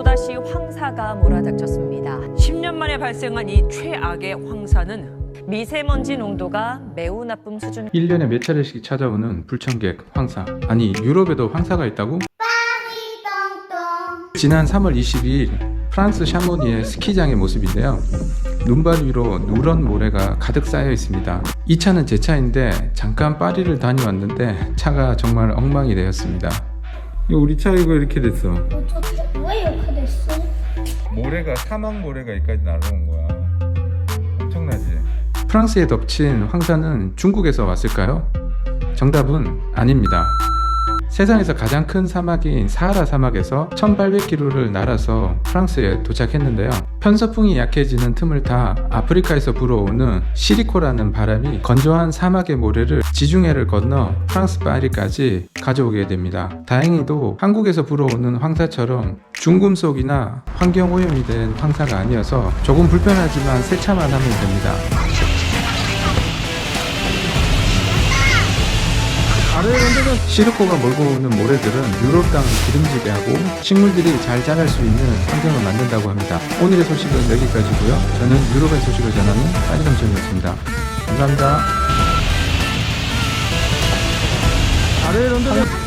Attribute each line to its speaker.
Speaker 1: 또다시 황사가 몰아닥쳤습니다. 10년 만에 발생한 이 최악의 황사는 미세먼지 농도가 매우 나쁨 수준
Speaker 2: 1년에 몇 차례씩 찾아오는 불청객 황사. 아니, 유럽에도 황사가 있다고? 지난 3월 22일 프랑스 샤모니의 스키장의 모습인데요. 눈발 위로 누런 모래가 가득 쌓여 있습니다. 이 차는 제 차인데 잠깐 파리를 다녀왔는데 차가 정말 엉망이 되었습니다. 우리 차 이거
Speaker 3: 이렇게 됐어.
Speaker 2: 모래가 사막 모래가 여기까지 날아온 거야. 엄청나지? 프랑스에 덮친 황사는 중국에서 왔을까요? 정답은 아닙니다. 세상에서 가장 큰 사막인 사하라 사막에서 1800km를 날아서 프랑스에 도착했는데요. 편서풍이 약해지는 틈을 타 아프리카에서 불어오는 시리코라는 바람이 건조한 사막의 모래를 지중해를 건너 프랑스 파리까지 가져오게 됩니다. 다행히도 한국에서 불어오는 황사처럼 중금속이나 환경오염이 된 황사가 아니어서 조금 불편하지만 세차만 하면 됩니다. 시르코가 몰고 오는 모래들은 유럽 땅을 기름지게 하고 식물들이 잘 자랄 수 있는 환경을 만든다고 합니다. 오늘의 소식은 여기까지고요. 저는 유럽의 소식을 전하는 빠지삼촌이었습니다. 감사합니다. 아래 런던